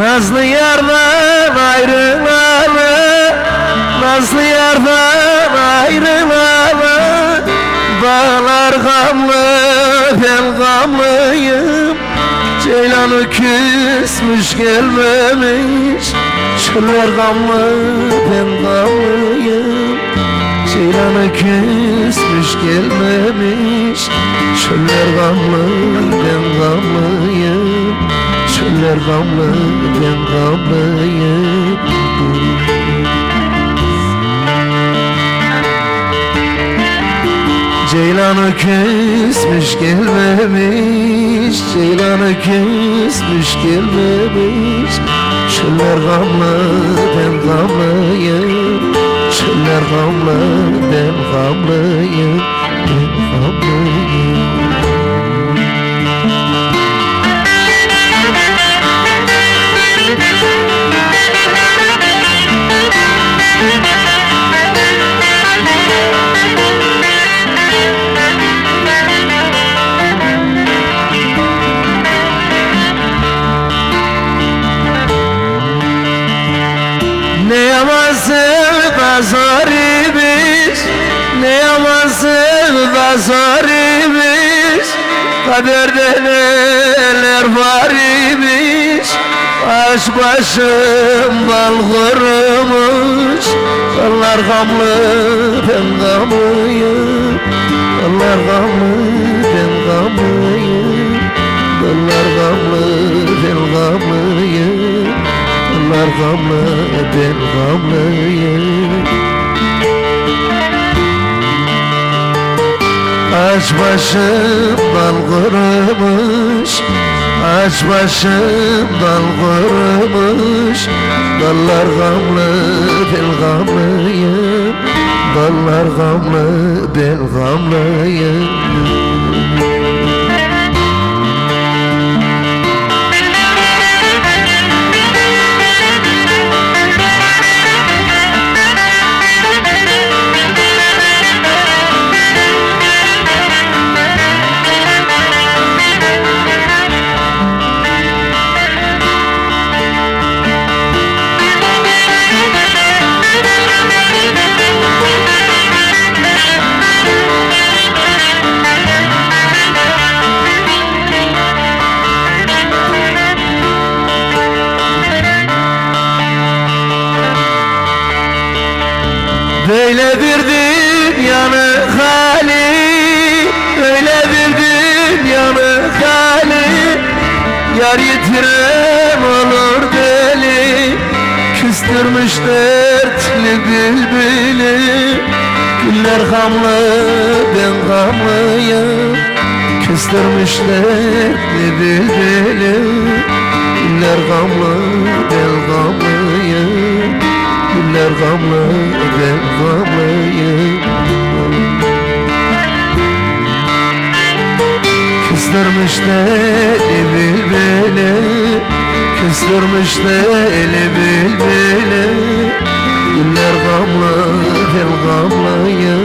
Nazlı yardan ayrılalı Nazlı yardan ayrılalı. Dağlar gamlı ben gamlıyım. Ceylanı küsmüş gelmemiş. Çöller gamlı ben gamlıyım. Ceylanı küsmüş gelmemiş. Çöller gamlı ben gamlıyım Çöller gamlı ben gamlıyım Ceylanı küsmüş gelmemiş. Ceylanı küsmüş gelmemiş. Çöller gamlı ben gamlıyım Çöller gamlı ben gamlıyım Ne yaman sevda zarimiz Kaderde neler var imiş Baş başım bal kurumuş Dallar gamlı ben gamlıyım Dallar gamlı ben gamlıyım Dallar gamlı ben gamlıyım Dallar gamlı ben gamlıyım Aç başım dal kurumuş Aç başım dal kurumuş Dallar gamlı ben gamlıyım Dallar gamlı ben gamlıyım dünyanın hali Böyle bir dünyanın hali. Yar yitiren olur deli Küstürmüş dertli bülbülü. Güller gamlı ben gamlıyım Küstürmüş dertli bülbülü. Güller gamlı ben gamlıyım Güller gamlı ben gamlıyım Kızdırmış deli bülbülü Kızdırmış deli bülbülü Güller gamlı ben gamlıyım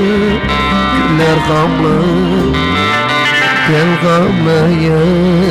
Güller gamlı ben gamlıyım